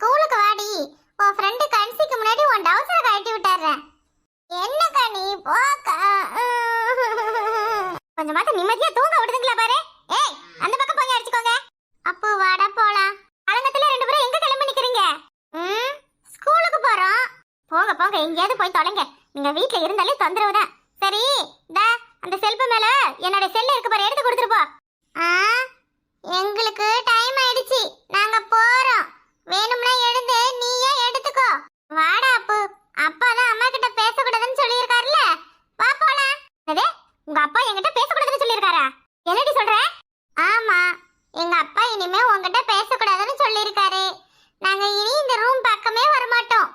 ஸ்கூலுக்கு வாடி. உன் ஃப்ரெண்டு கன்சிக்கு முன்னாடி உன் டவுசரை கழட்டி விட்டுறேன் என்னக்கா நீ? போக்கா. கொஞ்சமாட்ட நிம்மதியா தூங்க விடுதுங்களா பாரு. ஏய் அந்த பக்கம் போய் அடிச்சுக்கோங்க. அப்போ வாடா போலாம். அலங்கத்துல ரெண்டு பேரும் எங்க கிளம்பி நிக்கிறீங்க? ம் ஸ்கூலுக்கு போறோம். போங்க போங்க. எங்கேயாவது போய் தொலைங்க. நீங்க வீட்ல இருந்தாலே தொந்தரவு தான். சரி டா அந்த செல்பு மேல என்னோட செல்லு இருக்கு பாரு. எடுத்து கொடுத்துட்டு போ. ஆ எங்களுக்கு டைம் ஆயிடுச்சு. நாங்க போ வேணும்னா எழுந்து நீயே எடுத்துக்கோ வாடா அப்பு அப்பா தான் அம்மா கிட்ட பேசக்கூடாதுன்னு சொல்லியிருக்காருல்ல வா போலாம் என்னது உங்க அப்பா என்கிட்ட பேசக்கூடாதுன்னு சொல்லியிருக்காரா என்னடி சொல்ற ஆமா எங்க அப்பா இனிமே உங்ககிட்ட பேசக்கூடாதுன்னு சொல்லியிருக்காரு நாங்க இனி இந்த ரூம் பக்கமே வரமாட்டோம்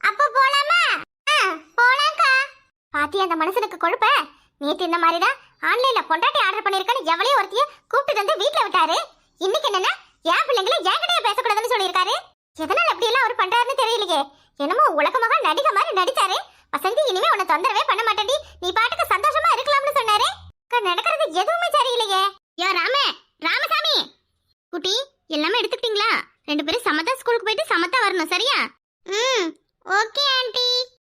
அப்ப போலாமா ஆ, போலாம்க்கா பாத்தி அந்த மனுஷனுக்கு கொழுப்ப நேத்து இந்த மாதிரி தான் ஆன்லைன்ல பொண்டாட்டி ஆர்டர் பண்ணிருக்கான்னு எவளையும் ஒருத்திய கூப்பிட்டு வந்து வீட்ல விட்டாரு இன்னைக்கு என்னன்னா என் பிள்ளைங்கள என்கிட்டயே பேசக்கூடாதுன்னு சொல்லியிருக்காரு எதனால அப்படி எல்லாம் அவர் பண்றாருன்னு தெரியலையே என்னமோ உலகமாக நடிக மாதிரி நடிச்சாரு. வசந்தி இனிமே உன்னை தொந்தரவே பண்ண மாட்டேன்டி. நீ பாட்டுக்கு சந்தோஷமா இருக்கலாம்னு சொன்னாரு. அக்கா, நடக்கிறது எதுவுமே சரியில்லையே. யோ ராமே ராமசாமி. குட்டி எல்லாமே எடுத்துக்கிட்டீங்களா? ரெண்டு பேரும் சமத்தா ஸ்கூலுக்கு போயிட்டு சமத்தா வரணும் சரியா? ம் ஓகே ஆண்டி.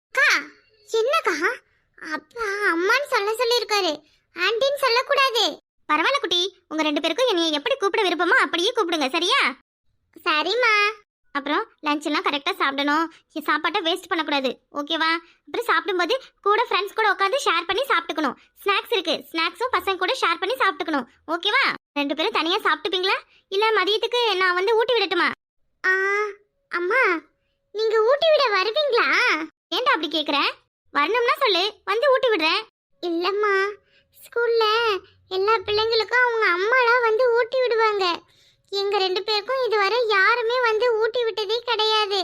அக்கா என்னக்கா? அப்பா அம்மான்னு சொல்ல சொல்லியிருக்காரு. ஆண்டின்னு சொல்லக்கூடாது. பரவாயில்ல குட்டி உங்க ரெண்டு பேருக்கும் என்னைய எப்படி கூப்பிட விருப்பமோ அப்படியே கூப்பிடுங்க சரியா? சரிம்மா. அப்புறம் லஞ்ச் எல்லாம் கரெக்டாக சாப்பிடணும். சாப்பாட்டை வேஸ்ட் பண்ணக்கூடாது. ஓகேவா அப்புறம் சாப்பிடும்போது கூட ஃப்ரெண்ட்ஸ் கூட உட்காந்து ஷேர் பண்ணி சாப்பிட்டுக்கணும். ஸ்நாக்ஸ் இருக்கு. ஸ்நாக்ஸும் பசங்க கூட ஷேர் பண்ணி சாப்பிட்டுக்கணும். ஓகேவா ரெண்டு பேரும் தனியாக சாப்பிட்டுப்பீங்களா? இல்லை மதியத்துக்கு நான் வந்து ஊட்டி விடட்டுமா? ஆ அம்மா நீங்க ஊட்டி விட வருவீங்களா? ஏன்டா அப்படி கேக்குற? வரணும்னா சொல்லு. வந்து ஊட்டி விடுறேன். இல்லம்மா. ஸ்கூல்ல எல்லா பிள்ளைங்களுக்கும் அவங்க அம்மாலாம் வந்து ஊட்டி விடுவாங்க. எங்க ரெண்டு பேருக்கும் இதுவரை யாருமே வந்து ஊட்டி விட்டதே கிடையாது.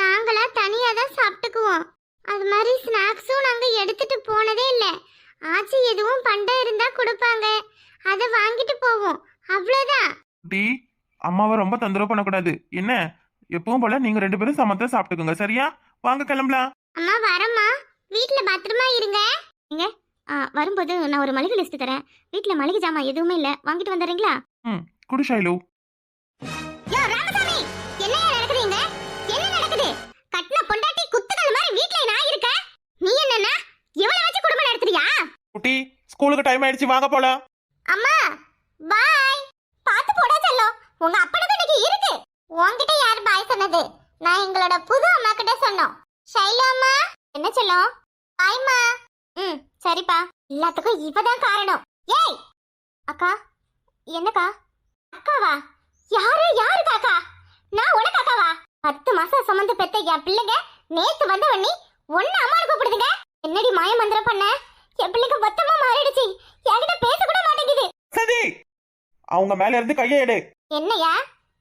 நாங்களா தனியா தான் சாப்பிட்டுக்குவோம். அது மாதிரி ஸ்நாக்ஸும் நாங்க எடுத்துட்டு போனதே இல்லை. ஆச்சி எதுவும் பண்டம் இருந்தா கொடுப்பாங்க. அதை வாங்கிட்டு போவோம். அவ்வளோதான் டி அம்மாவை ரொம்ப தொந்தரவு பண்ணக்கூடாது. என்ன? எப்பவும் போல நீங்க ரெண்டு பேரும் சமத்தா சாப்பிட்டுக்கோங்க. சரியா? வாங்க கிளம்பலாம். அம்மா வரம்மா. வீட்ல பத்திரமா இருங்க. நீங்க வரும்போது நான் ஒரு மளிகை லிஸ்ட் தரேன். வீட்ல மளிகை ஜாமான் எதுவுமே இல்ல. வாங்கிட்டு வந்துடுறீங்களா? குடு ஷைலு. என்னையா நடக்குதுங்க? என்ன நடக்குது? கட்டின பொண்டாட்டி குத்துக்கள் மாதிரி வீட்ல நான் இருக்க நீ என்னன்னா இவளை வச்சு குடும்பம் நடத்துறியா? குட்டி ஸ்கூலுக்கு டைம் ஆயிடுச்சு வாங்க போலாம். அம்மா பாய் பாத்து போடா செல்லம். உங்க அப்பனுக்கு இன்னைக்கு இருக்கு. உன்கிட்ட யார் பாய் சொன்னது? நான் எங்களோட புது அம்மா கிட்ட சொன்னோம். ஷைலு அம்மா. என்ன செல்லம்? பாய்மா ம் சரிப்பா. எல்லாத்துக்கும் இவதான் காரணம். ஏய் அக்கா என்னக்கா? அக்காவா? யாரு? யாரு காக்கா? நான் உனக்கு அக்காவா? பத்து மாசம் சுமந்து பெத்த என் பிள்ளைங்க நேத்து வந்த வண்ணி ஒன்னு அம்மா கூப்பிடுதுங்க. என்னடி மாய மந்திரம் பண்ண? என் பிள்ளைக்கு மொத்தமா மாறிடுச்சு. என்கிட்ட பேச கூட மாட்டேங்குது. சரி அவங்க மேல இருந்து கையை எடு. என்னையா?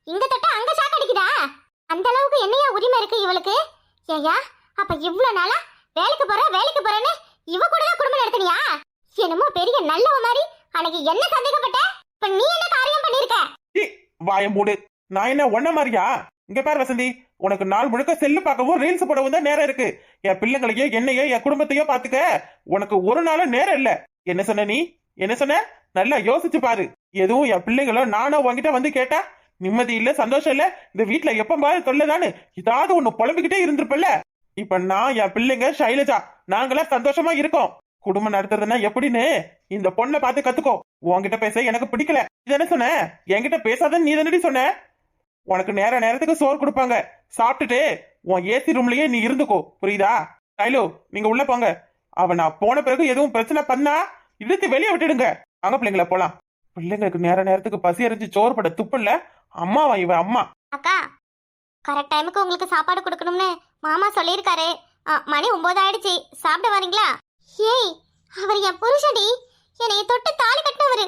இங்க தொட்ட அங்க ஷாக் அடிக்குதா? அந்த அளவுக்கு என்னையா உரிமை இருக்கு இவளுக்கு? ஏயா அப்ப இவ்ளோ நாளா வேலைக்கு போற வேலைக்கு போறேன்னு இவ கூட தான் குடும்பம் நடத்துனியா? என்னமோ பெரிய நல்லவ மாதிரி அன்னைக்கு என்ன சந்தேகப்பட்ட? இப்ப நீ என்ன காரியம் பண்ணிருக்க? வாய மூடு. நான் என்ன ஒன்ன மாதிரியா? இங்க பாரு வசந்தி உனக்கு நாள் முழுக்க செல்லு பார்க்கவும் ரீல்ஸ் போடவும் தான் நேரம் இருக்கு. என் பிள்ளைங்களையோ என்னையோ என் குடும்பத்தையோ பாத்துக்க உனக்கு ஒரு நாளும் நேரம் இல்ல. என்ன சொன்ன நீ? என்ன சொன்ன? நல்லா யோசிச்சு பாரு. எதுவும் என் பிள்ளைங்களோ நானோ உன்கிட்ட வந்து கேட்டா நிம்மதி இல்ல சந்தோஷம் இல்ல இந்த வீட்ல எப்ப பாரு தொல்லதானு ஏதாவது ஒண்ணு புலம்பிக்கிட்டே இருந்திருப்பல்ல. இப்ப நான் என் பிள்ளைங்க சைலஜா நாங்களாம் சந்தோஷமா இருக்கோம். குடும்பம் நடத்துறதுன்னா எப்படின்னு இந்த பொண்ணை பார்த்து கத்துக்கோ. உன்கிட்ட பேச எனக்கு பிடிக்கல. இது என்ன சொன்ன? என்கிட்ட பேசாதன்னு நீ தானடி சொன்ன? உனக்கு நேர நேரத்துக்கு சோறு கொடுப்பாங்க. சாப்பிட்டுட்டு உன் ஏசி ரூம்லயே நீ இருந்துக்கோ. புரியுதா? கைலு நீங்க உள்ள போங்க. அவ நான் போன பிறகு எதுவும் பிரச்சனை பண்ணா இழுத்து வெளியே விட்டுடுங்க. அங்க பிள்ளைங்கள போலாம். பிள்ளைங்களுக்கு நேர நேரத்துக்கு பசி அறிஞ்சு சோறு பட துப்புல அம்மாவா இவ அம்மா? அக்கா கரெக்ட் டைமுக்கு உங்களுக்கு சாப்பாடு கொடுக்கணும்னு மாமா சொல்லியிருக்காரு. ஆ, மணி ஒன்பது ஆயிடுச்சு. சாப்பிட வரீங்களா? ஏய் அவர் என் புருஷடி என்னைய தொட்டு தாலி கட்டினவரு.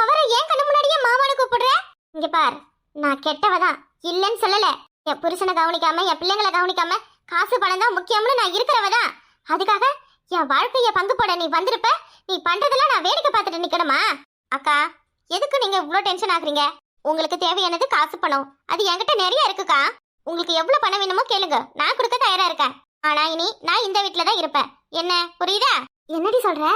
அவரை ஏன் கண்ணு முன்னாடியே மாமானு கூப்பிடுற? இங்க பார். நான் கெட்டவதான் இல்லைன்னு சொல்லல. என் புருஷனை கவனிக்காம என் பிள்ளைங்களை கவனிக்காம காசு பணம் தான் முக்கியம்னு நான் இருக்கிறவதான் அதுக்காக என் வாழ்க்கைய பங்கு போட நீ வந்திருப்ப. நீ பண்றதெல்லாம் நான் வேடிக்கை பார்த்துட்டு நிக்கணுமா? அக்கா எதுக்கு நீங்க இவ்வளோ டென்ஷன் ஆகுறீங்க? உங்களுக்கு தேவையானது காசு பணம். அது என்கிட்ட நிறைய இருக்குக்கா. உங்களுக்கு எவ்வளவு பணம் வேணுமோ கேளுங்க. நான் கொடுக்க தயாரா இருக்கேன். ஆனா இனி நான் இந்த வீட்ல தான் இருப்பேன். என்ன புரியுதா? என்னடி சொல்ற?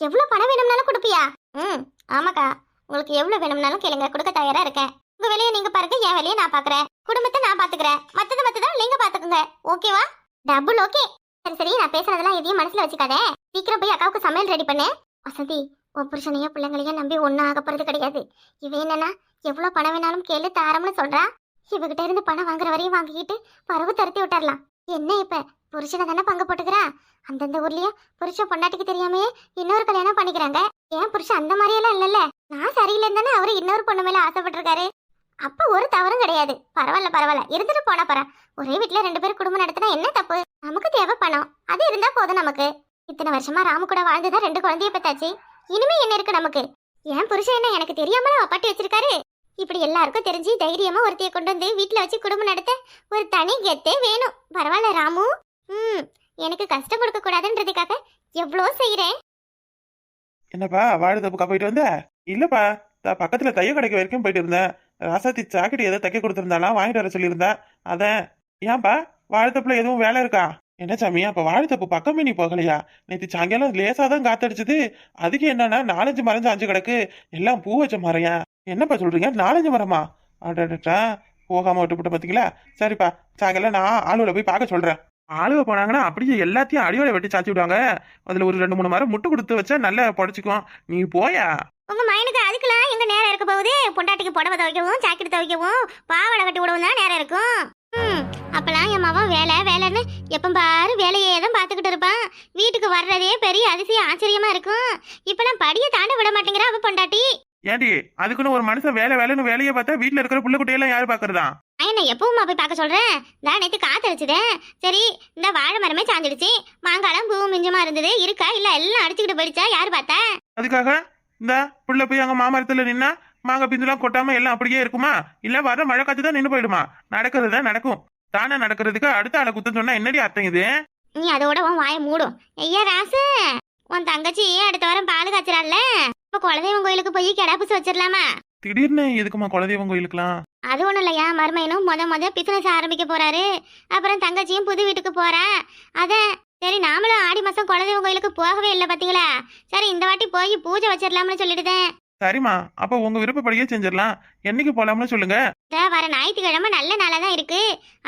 எவ்வளவு பணம் வேணும்னாலும் கொடுப்பியா? ம் ஆமாக்கா. உங்களுக்கு எவ்வளவு வேணும்னாலும் கேளுங்க. கொடுக்க தயாரா இருக்கேன். உங்க வேலையை நீங்க பாருங்க என் வேலையை நான் பாக்குறேன். குடும்பத்தை நான் பாத்துக்கிறேன். மத்தது மத்ததா நீங்க பாத்துக்குங்க. ஓகேவா டபுள் ஓகே சரி சரி நான் பேசுறதெல்லாம் எதையும் மனசுல வச்சுக்காத. சீக்கிரம் போய் அக்காவுக்கு சமையல் ரெடி பண்ணு. வசந்தி உன் புருஷனையோ பிள்ளைங்களையோ நம்பி ஒன்னும் ஆக போறது கிடையாது. இவ என்னன்னா எவ்வளவு பணம் வேணாலும் கேளு தாரம்னு சொல்றா. இவகிட்ட இருந்து பணம் வாங்குற வரையும் வாங்கிக்கிட்டு பரவு தருத்தி விட்டுறலாம். என்ன இப்ப? புருஷனை தானே பங்கு போட்டுக்கிறா? அந்தந்த ஊர்லயே புருஷன் பொண்டாட்டிக்கு தெரியாமயே இன்னொரு கல்யாணம் பண்ணிக்கிறாங்க. ஏன் புருஷன் அந்த மாதிரியெல்லாம் இல்லல்ல? நான் சரியில்லைன்னு தானே அவரு இன்னொரு பொண்ணு மேல ஆசைப்பட்டிருக்காரு. அப்ப ஒரு தவறும் கிடையாது. பரவாயில்ல பரவாயில்ல. இருந்துட்டு போனா பரா ஒரே வீட்டுல ரெண்டு பேரும் குடும்பம் நடத்தினா என்ன தப்பு? நமக்கு தேவை பணம். அது இருந்தா போதும் நமக்கு. இத்தனை வருஷமா ராமு கூட வாழ்ந்துதான் ரெண்டு குழந்தைய பத்தாச்சு. இனிமே என்ன இருக்கு நமக்கு? ஏன் புருஷன் என்ன எனக்கு தெரியாமல அப்பாட்டி வச்சிருக்காரு? இப்படி எல்லாருக்கும் தெரிஞ்சு தைரியமா ஒருத்தைய கொண்டு வந்து வீட்டுல வச்சு குடும்பம் நடத்த ஒரு தனி கெத்தே வேணும். பரவாயில்ல ராமு. ம் எனக்கு கஷ்டம் கொடுக்க கூடாதுன்றதுக்காக எவ்வளோ செய்யறேன் என்னப்பா வாழை தப்புக்கா போயிட்டு வந்த? இல்லப்பா பக்கத்துல தைய கடைக்கு வரைக்கும் போயிட்டு இருந்தேன். ராசாத்தி ஜாக்கெட் ஏதோ தைக்க கொடுத்துருந்தாலாம் வாங்கிட்டு வர சொல்லியிருந்தேன் அதான் ஏன்பா வாழைத்தப்புல எதுவும் வேலை இருக்கா? என்ன சாமி அப்ப வாழைத்தப்பு பக்கமே நீ போகலையா? நேற்று சாயங்காலம் லேசாக தான் காத்தடிச்சது. அதுக்கு என்னன்னா நாலஞ்சு மரம் சாஞ்சு கிடக்கு. எல்லாம் பூ வச்ச மரையா? என்னப்பா சொல்றீங்க? நாலஞ்சு மரமா? அடடா போகாம விட்டுப்புட்ட பாத்தீங்களா? சரிப்பா சாயங்காலம் நான் ஆளுவில் போய் பார்க்க சொல்றேன். ஆளுவ போனாங்கன்னா அப்படியே எல்லாத்தையும் அடியோட வெட்டி சாச்சி விடுவாங்க. அதுல ஒரு ரெண்டு மூணு மரம் முட்டு கொடுத்து வச்சா நல்லா பொழைச்சிக்கும் நீ போயா? உங்க மயனுக்கு அதுக்கெல்லாம் எங்க நேரம் இருக்க போகுது? பொண்டாட்டிக்கு புடவை துவைக்கவும் ஜாக்கெட் துவைக்கவும் பாவாடை கட்டி விடவும் தான் நேரம் இருக்கும். ம் அப்பெல்லாம் என் மகன் வேலை வேலைன்னு எப்ப பாரு வேலையே தான் பார்த்துக்கிட்டு இருப்பான். வீட்டுக்கு வர்றதே பெரிய அதிசயம் ஆச்சரியமா இருக்கும். இப்பெல்லாம் படியை தாண்ட விட மாட்டேங்கிறா அவ பொண்டாட்டி. ஏண்டி அதுக்குன்னு ஒரு மனுஷன் வேலை வேலைன்னு வேலையை பார்த்தா வீட்டுல இருக்கிற புள்ள குட்டியெல்லாம் யாரு பாக்குறதா என்ன எப்பவுமா போய் பார்க்க சொல்றேன்? நான் நேற்று காத்தடிச்சுதேன். சரி இந்த வாழை மரமே சாஞ்சிடுச்சு. மாங்காலம் பூ மிஞ்சமா இருந்தது. இருக்கா இல்ல எல்லாம் அடிச்சுக்கிட்டு போயிடுச்சா? யாரு பார்த்தா? அதுக்காக? இந்த புள்ள போய் அங்க மாமரத்துல நின்னா மாங்க பிந்துலாம் கொட்டாம எல்லாம் அப்படியே இருக்குமா? இல்ல வர மழை காத்து தான் நின்று போயிடுமா? நடக்கிறது தான் நடக்கும். தானே நடக்கிறதுக்கு அடுத்த ஆளை குத்தம் சொன்னா என்னடி அர்த்தம் இது? நீ அதோட உன் வாயை மூடும் ஐயா ராசு உன் தங்கச்சி அடுத்த வாரம் பால் காய்ச்சறாள்ல? இப்ப குலதெய்வம் கோயிலுக்கு போய் கிடாப்புசு வச்சிடலாமா? திடீர்னு எதுக்குமா குலதெய்வம் கோயிலுக்கலாம் அது ஒண்ணும் இல்லையா மருமையனும் முத முத பிசினஸ் ஆரம்பிக்க போறாரு. அப்புறம் தங்கச்சியும் புது வீட்டுக்கு போறா. அத சரி நாமளும் ஆடி மாசம் குலதெய்வம் கோயிலுக்கு போகவே இல்லை பாத்தீங்களா? சரி இந்த வாட்டி போய் பூஜை வச்சிடலாம்னு சொல்லிட்டுதேன். சரிம்மா அப்ப உங்க விருப்பப்படியே செஞ்சிடலாம் என்னைக்கு போலாம்னு சொல்லுங்க. இதோ வர ஞாயிற்றுக்கிழமை நல்ல நாளா தான் இருக்கு.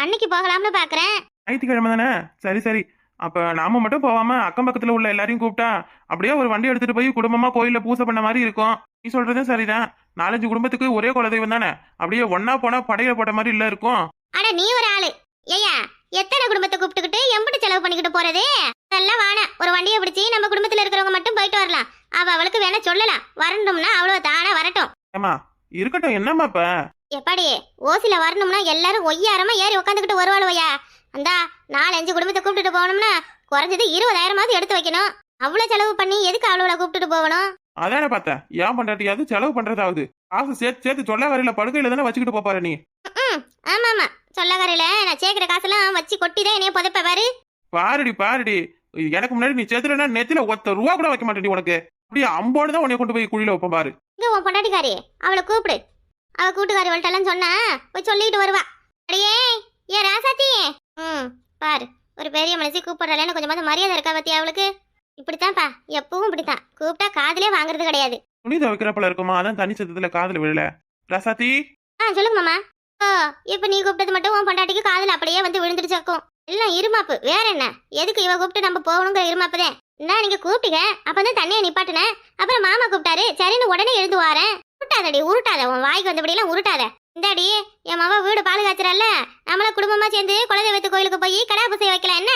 அன்னைக்கு போகலாம்னு பாக்குறேன். ஞாயிற்றுக்கிழமை தானே? சரி சரி. அப்ப நாம மட்டும் போகாம அக்கம் பக்கத்துல உள்ள எல்லாரையும் கூப்பிட்டா அப்படியே ஒரு வண்டி எடுத்துட்டு போய் குடும்பமா கோயில்ல பூசை பண்ண மாதிரி இருக்கும். நீ சொல்றதும் சரிதான். நாலஞ்சு குடும்பத்துக்கு ஒரே குலதெய்வம் தானே? அப்படியே ஒன்னா போனா படையில போட்ட மாதிரி இல்ல இருக்கும். ஆனா நீ ஒரு ஆளு. ஏய்யா எத்தனை குடும்பத்தை கூப்பிட்டுக்கிட்டு எம்பிட்டு செலவு பண்ணிக்கிட்டு போறது? அதெல்லாம் வேணாம் ஒரு வண்டியை பிடிச்சி நம்ம குடும்பத்துல இருக்கிறவங்க மட்டும் போயிட்டு வரலாம். அவ அவளுக்கு வேணா சொல்லலாம். வரணும்னா அவ்வளவு தானா வரட்டும். ஏமா இருக்கட்டும். என்னம்மா இப்ப? எப்பாடி ஓசில வரணும்னா எல்லாரும் ஒய்யாரமா ஏறி உட்காந்துக்கிட்டு வருவாளுவையா அந்தா நாலஞ்சு குடும்பத்தை கூப்பிட்டுட்டு போகணும்னா குறைஞ்சது இருபதாயிரமாவது எடுத்து வைக்கணும். அவ்வளவு செலவு பண்ணி எதுக்கு அவளோட கூப்பிட்டுட்டு போகணும்? அதானே பார்த்தேன். ஏன் பண்றாட்டியாவது செலவு பண்றதாவது? காசு சேர்த்து சேர்த்து சொல்ல வரையில படுக்கையில தானே வச்சுக்கிட்டு போப்பாரு நீ? ம் ஆமா ஆமா சொல்லக்காரையில நான் சேர்க்கிற காசெல்லாம் வச்சு கொட்டி தான் என்னைய புதைப்ப பாரு. பாருடி பாருடி. எனக்கு முன்னாடி நீ சேர்த்துலன்னா நெத்தில ஒத்த ரூபா கூட வைக்க மாட்டேடி உனக்கு. அப்படியே அம்போடு தான் உன்னை கொண்டு போய் குழியில வைப்பேன் பாரு. இங்க உன் பொண்டாட்டிக்காரி அவளை கூப்பிடு. அவ கூட்டுக்காரி அவள்கிட்டலாம் சொன்னா போய் சொல்லிட்டு வருவா. அடியே ஏ ராசாத்தி. ம் பாரு. ஒரு பெரிய மனசி கூப்பிடுறாளேன்னு கொஞ்சமாவது மரியாதை இருக்கா பத்தி அவளுக்கு? இப்படித்தான்ப்பா. எப்பவும் இப்படித்தான். கூப்பிட்டா காதுலயே வாங்குறது கிடையாது. துணி துவைக்கிறப்பல இருக்குமா? அதான் தனி சத்தத்துல காதுல விழல. ரசாத்தி. ஆ சொல்லுங்க மாமா. இப்ப நீ கூப்பிட்டது மட்டும் உன் பொண்டாட்டிக்கு காதல் அப்படியே வந்து விழுந்துடுச்சாக்கும் எல்லாம் இருமாப்பு வேற என்ன? எதுக்கு இவ கூப்பிட்டு நம்ம போகணுங்கிற இருமாப்பு தான் நான் நீங்க கூப்பிட்டீங்க அப்பதான் தண்ணியை நிப்பாட்டினேன் அப்புறம் மாமா கூப்பிட்டாரு. சரின்னு உடனே எழுந்து வாரேன். உருட்டாதடி உருட்டாத. உன் வாய்க்கு வந்தபடியெல்லாம் உருட்டாத. இந்தாடி என் மாமா வீடு பால் காய்ச்சறல்ல. நம்மள குடும்பமா சேர்ந்து குலதெய்வத்து கோயிலுக்கு போய் கடா பூசை வைக்கலாம் என்ன?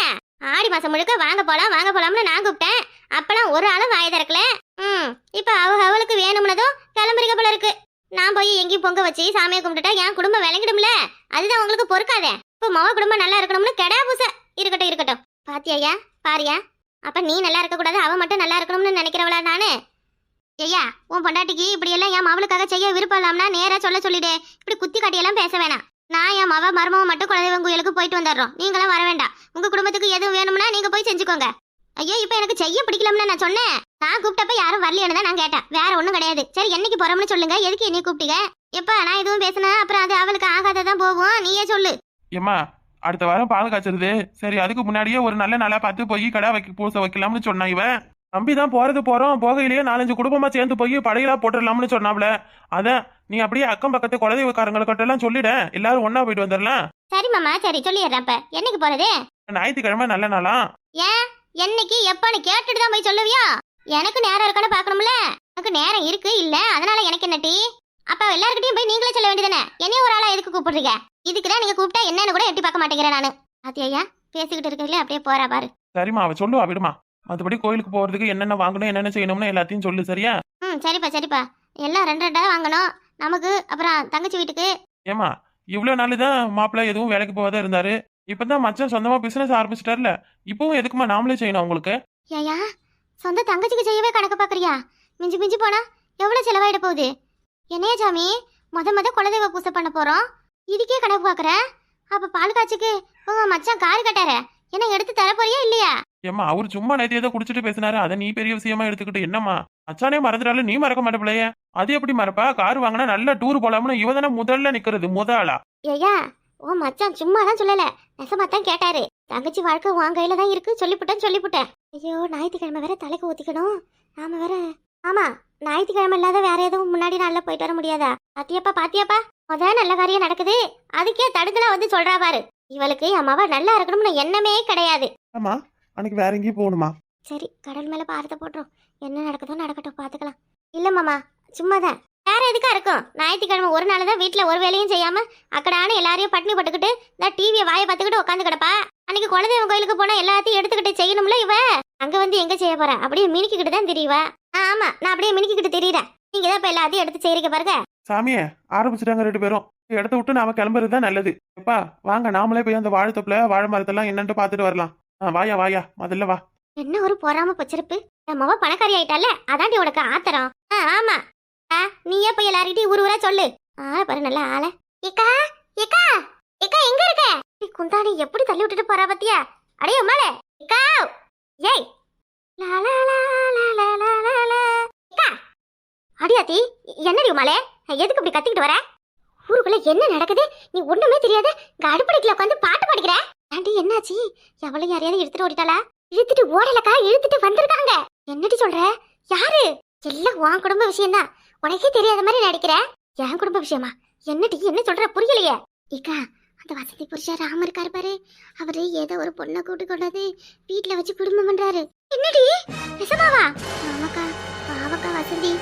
ஆடி மாசம் முழுக்க வாங்க போலாம் வாங்க போலாம்னு நான் கூப்பிட்டேன். அப்பெல்லாம் ஒரு ஆளும் வாய் திறக்கல. ம் இப்ப அவ அவளுக்கு வேணும்னதும் கிளம்புறீங்க போல இருக்கு நான் நான் போய் எங்கேயும் பொங்க வச்சு சாமியை கும்பிட்டுட்டா என் குடும்பம் விளங்கிடும்ல? அதுதான் உங்களுக்கு பொறுக்காதே. இப்போ மொவ குடும்பம் நல்லா இருக்கணும்னு கெடா பூச. இருக்கட்டும் இருக்கட்டும். பாத்தியாயா? பாரியா? அப்ப நீ நல்லா இருக்க கூடாது மட்டும் நல்லா இருக்கணும்னு நினைக்கிறவளா நானு? ஐயா உன் பொண்டாட்டிக்கு இப்படி எல்லாம் என் மவளுக்காக செய்ய விருப்பம் இல்லாமனா நேரா சொல்ல சொல்லிடு. இப்படி குத்தி காட்டியெல்லாம் பேச வேணாம். நான் என் மவ மருமவ மட்டும் குலதெய்வம் கோயிலுக்கு போயிட்டு வந்துடுறோம். நீங்களாம் வர வேண்டாம். உங்க குடும்பத்துக்கு எதுவும் வேணும்னா நீங்க போய் செஞ்சுக்கோங்க. ஐயோ இப்போ எனக்கு செய்ய பிடிக்கலம்னு நான் சொன்னேன். நான் கூப்பிட்டப்ப யாரும் வரலையானு தான் நான் கேட்டேன். வேற ஒன்றும் கிடையாது. சரி என்னைக்கு போறோம்னு சொல்லுங்க. எதுக்கு என்னை கூப்பிட்டீங்க? எப்ப நான் எதுவும் பேசினேன் அப்புறம் அது அவளுக்கு ஆகாததான் போகும். நீயே சொல்லு. ஏம்மா அடுத்த வாரம் பால் காய்ச்சறது. சரி அதுக்கு முன்னாடியே ஒரு நல்ல நாளா பார்த்து போய் கடை வைக்க பூச வைக்கலாம்னு சொன்னா இவ நம்பி தான் போறது போறோம். போகையிலேயே நாலஞ்சு குடும்பமா சேர்ந்து போய் படையலா போட்டுடலாம்னு சொன்னாப்ல. அதான் நீ அப்படியே அக்கம் பக்கத்து குலதெய்வக்காரங்களை எல்லாம் சொல்லிட. எல்லாரும் ஒண்ணா போயிட்டு வந்துடலாம். சரி மாமா. சரி சொல்லிடுறேன் என்னைக்கு போறது? ஞாயிற்றுக்கிழமை நல்ல நாளா? ஏன்? என்னைக்கு? எப்பன்னு கேட்டுட்டு தான் போய் சொல்லுவியா? எனக்கு நேரம் இருக்கான்னு பார்க்கணும்ல. எனக்கு நேரம் இருக்கு இல்ல. அதனால எனக்கு என்ன டீ? அப்ப எல்லார்கிட்டயும் போய் நீங்களே சொல்ல வேண்டியதானே என்னையும் ஒரு ஆளா எதுக்கு கூப்பிடுறீங்க? இதுக்கு தான் நீங்க கூப்பிட்டா என்னன்னு கூட எட்டி பார்க்க மாட்டேங்கிறேன் நானு. பாத்தியா பேசிக்கிட்டு இருக்கீங்களே அப்படியே போறா பாரு. சரிம்மா அவ சொல்லுவா விடுமா. மற்றபடி கோயிலுக்கு போறதுக்கு என்னென்ன வாங்கணும் என்னென்ன செய்யணும்னு எல்லாத்தையும் சொல்லு சரியா? ம் சரிப்பா சரிப்பா. எல்லாம் ரெண்டு ரெண்டா வாங்கணும். நமக்கு அப்புறம் தங்கச்சி வீட்டுக்கு. ஏமா இவ்வளோ நாள் தான் மாப்பிள்ளை எதுவும் வேலைக்கு போகாத இருந்தாரு. இப்பதான் மச்சான் சொந்தமா பிசினஸ் ஆரம்பிச்சிட்டார்ல. இப்பவும் எதுக்குமா நாமளே செய்யணும் உங்களுக்கு ஏயா சொந்த தங்கச்சிக்கு செய்யவே கணக்கு பாக்குறியா? மிஞ்சி மிஞ்சி போனா எவ்வளவு செலவாயிட போகுது? என்னைய சாமி? முத முத குலதெய்வ பூசை பண்ண போறோம். இதுக்கே கணக்கு பாக்குற? அப்ப பால் காய்ச்சிக்கு உங்க மச்சான் காரு கட்டாரு. என்ன எடுத்து தர போறியா இல்லையா? ஏம்மா அவர் சும்மா நேற்று ஏதோ குடிச்சிட்டு பேசினாரு. அதை நீ பெரிய விஷயமா எடுத்துக்கிட்டு என்னம்மா? அச்சானே மறந்துட்டாலும் நீ மறக்க மாட்டப்பிள்ளையே. அது எப்படி மறப்பா? கார் வாங்கினா நல்ல டூர் போலாம்னு இவ தானே முதல்ல நிக்கிறது முதலா ஏயா உன் மச்சான் சும்மா தான் சொல்லல. நெசமா தான் கேட்டாரு. தங்கச்சி வாழ்க்கை உன் கையில தான் இருக்கு. சொல்லிவிட்டேன் சொல்லிவிட்டேன் ஐயோ ஞாயிற்றுக்கிழமை வேற தலைக்கு ஊத்திக்கணும். நாம வேற ஆமா ஞாயிற்றுக்கிழமை இல்லாத வேற எதுவும் முன்னாடி நாள்ல போயிட்டு வர முடியாதா? பாத்தியாப்பா பாத்தியாப்பா முத நல்ல காரியம் நடக்குது. அதுக்கே தடுக்கலா வந்து சொல்றா பாரு. இவளுக்கு என் மவ நல்லா இருக்கணும்னு எண்ணமே கிடையாது. ஆமா அன்னைக்கு வேற எங்கேயும் போகணுமா? சரி கடல் மேல பாரத்தை போட்டுரும். என்ன நடக்குதோ நடக்கட்டும் பாத்துக்கலாம். இல்ல மாமா சும்மாதான். வேற எதுக்கா இருக்கும்? ஞாயிற்றுக்கிழமை ஒரு நாள் தான் வீட்டுல ஒரு வேலையும் செய்யாம அக்கடான எல்லாரையும் பட்டினி போட்டுக்கிட்டு இந்த டிவியை வாயை பார்த்துக்கிட்டு உட்காந்து கிடப்பா அன்னைக்கு குலதெய்வம் கோயிலுக்கு போனா எல்லாத்தையும் எடுத்துக்கிட்டு செய்யணும்ல இவ? அங்க வந்து எங்க செய்ய போறா? அப்படியே மினிக்கிட்டு தான் தெரியவா. ஆமா நான் அப்படியே மினிக்கிட்டு தெரியுறேன். நீங்க தான் இப்ப எல்லாத்தையும் எடுத்து செய்யறீங்க பாருங்க. சாமியே ஆரம்பிச்சிட்டாங்க ரெண்டு பேரும். இடத்த விட்டு நாம கிளம்புறது தான் நல்லது. எப்பா வாங்க நாமளே போய் அந்த வாழைத்தொப்புல வாழை மரத்தெல்லாம் என்னன்ட்டு பார்த்துட்டு வரலாம். ஆ, வாயா வாயா முதல்ல வா. என்ன ஒரு பொறாம பச்சிருப்பு? என் மவ பணக்காரி ஆயிட்டால அதாண்டி உனக்கு ஆத்திரம். ஆ, ஆமா. ஆ, நீயே போய் எல்லார்கிட்டயும் ஊர் ஊரா சொல்லு. ஆள பாரு நல்ல ஆள. ஏக்கா ஏக்கா ஏக்கா எங்க இருக்க? நீ குந்தாணி எப்படி தள்ளி விட்டுட்டு போறா பத்தியா? அடே உமாலே ஏக்கா ஏய். லா. அடியாத்தி என்னடி உமாலே எதுக்கு இப்படி கத்திக்கிட்டு வர? ஊருக்குள்ள என்ன நடக்குது? நீ ஒண்ணுமே தெரியாத. இங்க அடுப்படைக்குள்ள உட்காந்து பாட்டு பாடிக்கிற. ஆண்டி என்னாச்சு? எவ்வளவு யாரையாவது எடுத்துட்டு ஓடிட்டாளா? இழுத்துட்டு ஓடலக்கா இழுத்துட்டு வந்திருக்காங்க. என்னடி சொல்ற? யாரு? எல்லாம் உன் குடும்ப விஷயம்தான். உனக்கே தெரியாத மாதிரி நடிக்கிற. என் குடும்ப விஷயமா? என்னடி என்ன சொல்ற? புரியலையே. இக்கா அந்த வசதி புருஷா ராம இருக்காரு பாரு. அவரு ஏதோ ஒரு பொண்ணை கூட்டு கொண்டாந்து வீட்டுல வச்சு குடும்பம் பண்றாரு. என்னடி? நிசமாவா ஆமாக்கா பாவக்கா வசந்தி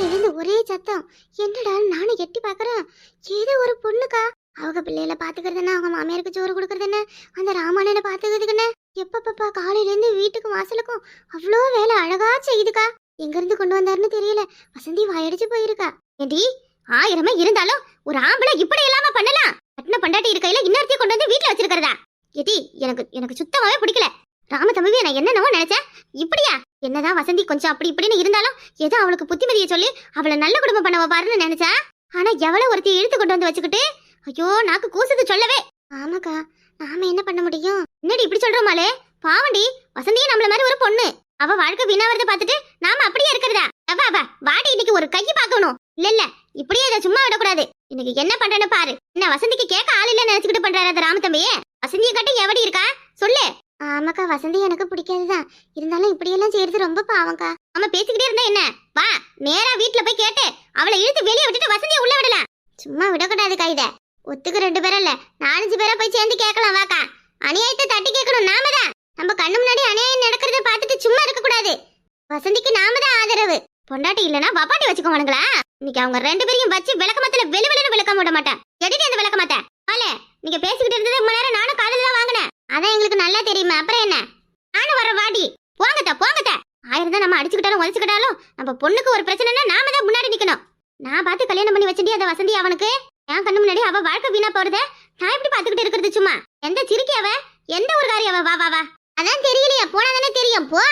காலையிலிருந்து ஒரே சத்தம். என்னடா நானும் எட்டி பார்க்குறேன் ஏதோ ஒரு பொண்ணுக்கா? அவங்க பிள்ளைகளை பாத்துக்கிறது அவங்க மாமியாருக்கு சோறு கொடுக்குறதுன்னு அந்த ராமானனை பார்த்துக்கிறதுக்குன்னு எப்பப்பப்பா காலையிலேருந்து வீட்டுக்கு வாசலுக்கும் அவ்வளோ வேலை அழகா செய்யுதுக்கா எங்கேருந்து கொண்டு வந்தாருன்னு தெரியல. வசந்தி வாயடிச்சு போயிருக்கா. ஏடி ஆயிரமே இருந்தாலும் ஒரு ஆம்பளை இப்படி இல்லாம பண்ணலாம். கட்டின பண்டாட்டி இருக்கையில இன்னொருத்தையும் கொண்டு வந்து வீட்டுல வச்சிருக்கிறதா? ஏடி எனக்கு எனக்கு சுத்தமாவே பிடிக்கல. ராம தம்பி நான் என்னென்னவோ நினைச்சேன். இப்படியா? என்னதான் வசந்தி கொஞ்சம் அப்படி இப்படின்னு இருந்தாலும் ஏதோ அவளுக்கு புத்திமதியை சொல்லி அவளை நல்ல குடும்பம் பண்ண பாருன்னு நினைச்சா? ஆனா எவ்வளவு ஒருத்தி இழுத்து கொண்டு வந்து வச்சுக்கிட்டு? ஐயோ நாக்கு கூசுது சொல்லவே. ஆமாக்கா நாம என்ன பண்ண முடியும்? என்னடி இப்படி சொல்றோமாலே? பாவண்டி வசந்தியும் நம்மள மாதிரி ஒரு பொண்ணு. அவ வாழ்க்கை வீணாவறத பார்த்துட்டு நாம அப்படியே இருக்கிறதா? அவ அவ வாடி இன்னைக்கு ஒரு கையை பார்க்கணும். இல்ல இல்ல இப்படியே இதை சும்மா விடக்கூடாது. இன்னைக்கு என்ன பண்றேன்னு பாரு. என்ன வசந்திக்கு கேட்க ஆள் இல்ல நினைச்சுக்கிட்டு பண்றாரு அந்த ராமதம்பியே வசந்தியை கட்ட எவடி இருக்கா? சொல்லு. ஆமாக்கா வசந்தி எனக்கு பிடிக்காதுதான் இருந்தாலும் இப்படியெல்லாம் செய்யறது ரொம்ப பாவம்க்கா. நம்ம பேசிக்கிட்டே இருந்தா என்ன? வா நேரா வீட்டுல போய் கேட்டு அவளை இழுத்து வெளியே விட்டுட்டு வசந்தியை உள்ள விடலாம். சும்மா விடக்கூடாது கைத ஒத்துக்கு ரெண்டு பேரும் இல்ல. நாலஞ்சு பேரா போய் சேர்ந்து கேட்கலாம் வாக்கா. அநியாயத்தை தட்டி கேட்கணும் நாம தான். நம்ம கண்ணு முன்னாடி அநியாயம் நடக்கிறத பார்த்துட்டு சும்மா இருக்க கூடாது வசந்திக்கு நாம தான் ஆதரவு. பொண்டாட்டி இல்லனா வப்பாட்டி வச்சுக்கோங்களா இன்னைக்கு அவங்க ரெண்டு பேரையும் வச்சு விளக்கமத்துல வெளி வெளியில விளக்கம் விட மாட்டேன் எடிட்டு அந்த விளக்கமத்த? மாட்டேன் நீங்க பேசிக்கிட்டு இருந்தது ரொம்ப நேரம் நானும் காதல தான் வாங்கினேன். அதான் எங்களுக்கு நல்லா தெரியுமா. அப்புறம் என்ன? நானும் வர வாடி. போங்கத்த போங்கத்த. ஆயிரம் தான் நம்ம அடிச்சுக்கிட்டாலும் உதச்சுக்கிட்டாலும் நம்ம பொண்ணுக்கு ஒரு பிரச்சனைனா நாம தான் முன்னாடி நிக்கணும். நான் பார்த்து கல்யாணம் பண்ணி வச்சிட்டு அதை வசந்தி அவனுக்கு? என் கண்ணு முன்னாடி அவ வாழ்க்கை வீணா போறத நான் எப்படி பாத்துக்கிட்டு இருக்கிறது சும்மா? எந்த சிரிக்கி அவ? எந்த ஒரு காரியம் அவ? வா வா வா. அதான் தெரியலையா போனா தானே தெரியும். போ.